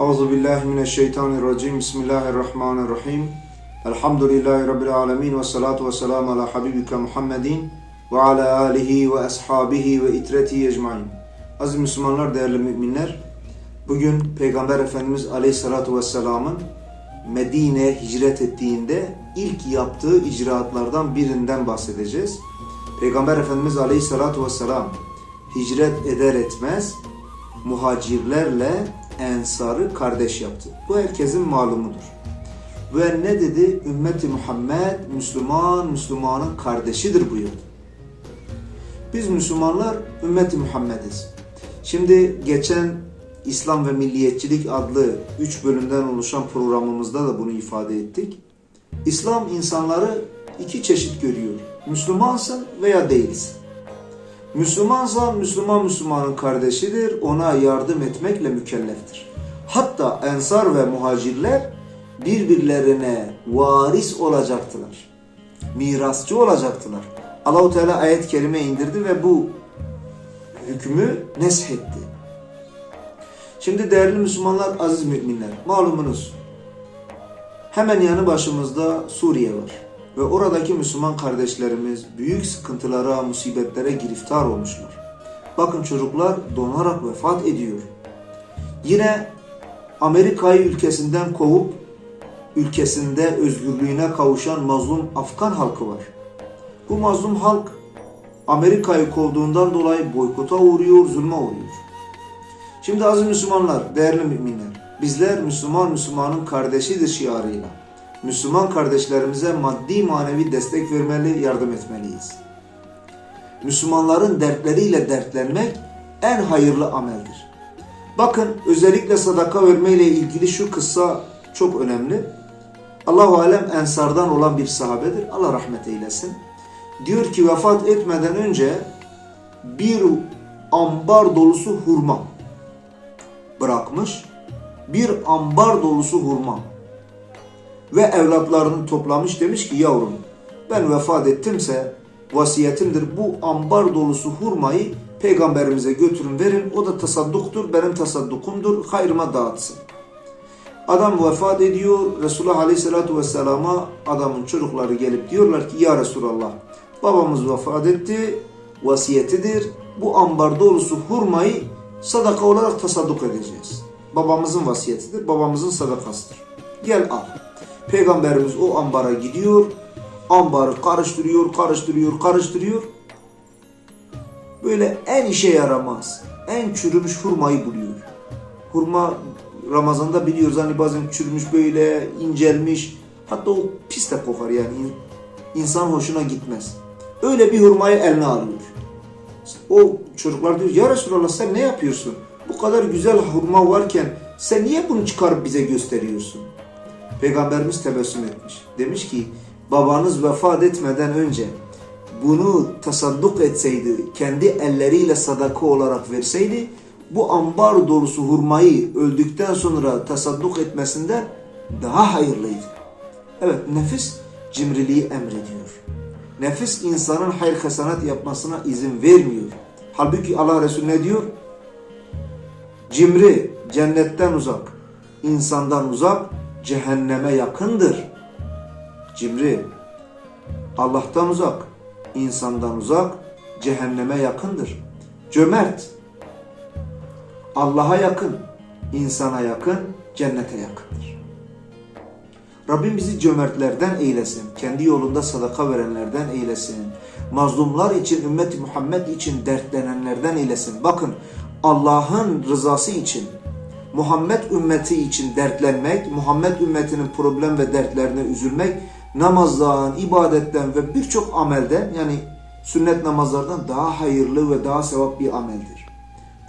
Euzu billahi mineşşeytanirracim. Bismillahirrahmanirrahim. Elhamdülillahi rabbil alamin ve salatu ve selamu ala habibika Muhammedin ve ala alihi ve ashabihi ve itreti ecmaîn. Aziz Müslümanlar, değerli müminler, bugün Peygamber Efendimiz Aleyhissalatu vesselam'ın Medine'ye hicret ettiğinde ilk yaptığı icraatlardan birinden bahsedeceğiz. Peygamber Efendimiz Aleyhissalatu vesselam hicret eder etmez muhacirlerle ensarı kardeş yaptı. Bu herkesin malumudur. Ve ne dedi? Ümmeti Muhammed Müslüman Müslümanın kardeşidir buyurdu. Biz Müslümanlar ümmeti Muhammediz. Şimdi geçen İslam ve Milliyetçilik adlı 3 bölümden oluşan programımızda da bunu ifade ettik. İslam insanları iki çeşit görüyor. Müslümansın veya değilsin. Müslümansa Müslüman Müslümanın kardeşidir, ona yardım etmekle mükelleftir. Hatta ensar ve muhacirler birbirlerine varis olacaktılar. Mirasçı olacaktılar. Allahu Teala ayet-i kerime indirdi ve bu hükmü neshetti. Şimdi değerli Müslümanlar, aziz müminler, malumunuz hemen yanı başımızda Suriye var. Ve oradaki Müslüman kardeşlerimiz büyük sıkıntılara, musibetlere giriftar olmuşlar. Bakın çocuklar donarak vefat ediyor. Yine Amerika'yı ülkesinden kovup ülkesinde özgürlüğüne kavuşan mazlum Afgan halkı var. Bu mazlum halk Amerika'yı kovduğundan dolayı boykota uğruyor, zulme uğruyor. Şimdi aziz Müslümanlar, değerli müminler, bizler Müslüman Müslümanın kardeşidir şiarıyla Müslüman kardeşlerimize maddi manevi destek vermeli, yardım etmeliyiz. Müslümanların dertleriyle dertlenmek en hayırlı ameldir. Bakın özellikle sadaka vermeyle ilgili şu kıssa çok önemli. Allahu alem ensardan olan bir sahabedir. Allah rahmet eylesin. Diyor ki vefat etmeden önce bir ambar dolusu hurma bırakmış. Bir ambar dolusu hurma ve evlatlarını toplamış demiş ki yavrum ben vefat ettimse vasiyetimdir bu ambar dolusu hurmayı peygamberimize götürün verin o da tasadduktur benim tasaddukumdur hayrıma dağıtsın. Adam vefat ediyor Resulullah Aleyhisselatü Vesselam'a adamın çocukları gelip diyorlar ki ya Resulallah babamız vefat etti vasiyetidir bu ambar dolusu hurmayı sadaka olarak tasadduk edeceğiz. Babamızın vasiyetidir babamızın sadakasıdır. Gel al. Peygamberimiz o ambara gidiyor. Ambarı karıştırıyor, karıştırıyor, karıştırıyor. Böyle en işe yaramaz, en çürümüş hurmayı buluyor. Hurma Ramazan'da biliyoruz hani bazen çürümüş böyle incelmiş. Hatta o pis de kokar yani insan hoşuna gitmez. Öyle bir hurmayı eline alıyor. O çocuklar diyor ya Resulallah sen ne yapıyorsun? Bu kadar güzel hurma varken sen niye bunu çıkarıp bize gösteriyorsun? Peygamberimiz tebessüm etmiş. Demiş ki babanız vefat etmeden önce bunu tasadduk etseydi, kendi elleriyle sadaka olarak verseydi bu ambar dolusu hurmayı öldükten sonra tasadduk etmesinden daha hayırlıydı. Evet nefis cimriliği emrediyor. Nefis insanın hayır hasanat yapmasına izin vermiyor. Halbuki Allah Resulü ne diyor? Cimri cennetten uzak, insandan uzak, cehenneme yakındır. Cimri Allah'tan uzak, insandan uzak, cehenneme yakındır. Cömert Allah'a yakın, insana yakın, cennete yakındır. Rabbim bizi cömertlerden eylesin, kendi yolunda sadaka verenlerden eylesin, mazlumlar için, ümmeti Muhammed için dertlenenlerden eylesin. Bakın Allah'ın rızası için, Muhammed ümmeti için dertlenmek, Muhammed ümmetinin problem ve dertlerine üzülmek, namazdan, ibadetten ve birçok amelden yani sünnet namazlardan daha hayırlı ve daha sevap bir ameldir.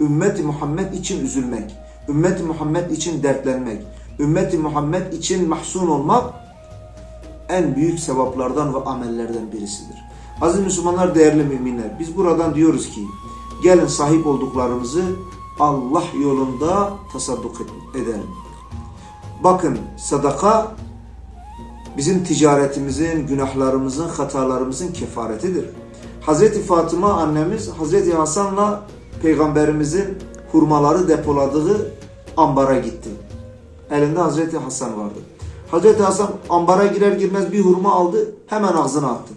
Ümmeti Muhammed için üzülmek, ümmeti Muhammed için dertlenmek, ümmeti Muhammed için mahzun olmak en büyük sevaplardan ve amellerden birisidir. Aziz Müslümanlar, değerli müminler, biz buradan diyoruz ki gelin sahip olduklarımızı Allah yolunda tasadduk edelim. Bakın sadaka bizim ticaretimizin, günahlarımızın, hatalarımızın kefaretidir. Hazreti Fatıma annemiz Hazreti Hasan'la peygamberimizin hurmaları depoladığı ambara gitti. Elinde Hazreti Hasan vardı. Hazreti Hasan ambara girer girmez bir hurma aldı. Hemen ağzına attı.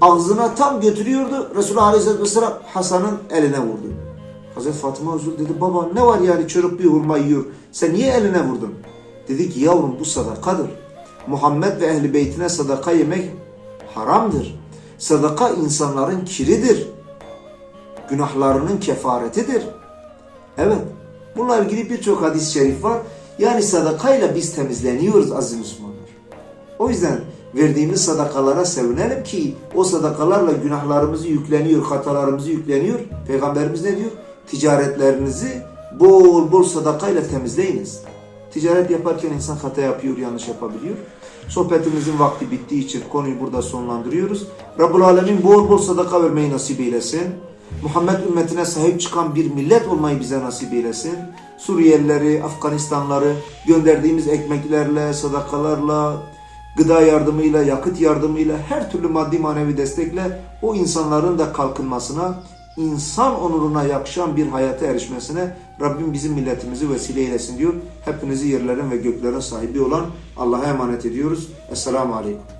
Ağzına tam götürüyordu. Resulullah Aleyhisselatü Vesselam Hasan'ın eline vurdu. Hazreti Fatıma üzüldü dedi baba ne var yani çocuk bir hurma yiyor. Sen niye eline vurdun? Dedi ki yavrum bu sadakadır. Muhammed ve ehli beytine sadaka yemek haramdır. Sadaka insanların kiridir. Günahlarının kefaretidir. Evet. Bununla ilgili birçok hadis-i şerif var. Yani sadakayla biz temizleniyoruz aziz Müslümanlar. O yüzden verdiğimiz sadakalara sevinelim ki o sadakalarla günahlarımızı yükleniyor, hatalarımızı yükleniyor. Peygamberimiz ne diyor? Ticaretlerinizi bol bol sadakayla temizleyiniz. Ticaret yaparken insan hata yapıyor, yanlış yapabiliyor. Sohbetimizin vakti bittiği için konuyu burada sonlandırıyoruz. Rabbul Alemin bol bol sadaka vermeyi nasip eylesin. Muhammed ümmetine sahip çıkan bir millet olmayı bize nasip eylesin. Suriyelileri, Afganistanları gönderdiğimiz ekmeklerle, sadakalarla, gıda yardımıyla, yakıt yardımıyla, her türlü maddi manevi destekle o insanların da kalkınmasına, insan onuruna yakışan bir hayata erişmesine Rabbim bizim milletimizi vesile eylesin diyor. Hepinizi yerlerin ve göklerin sahibi olan Allah'a emanet ediyoruz. Esselamu Aleyküm.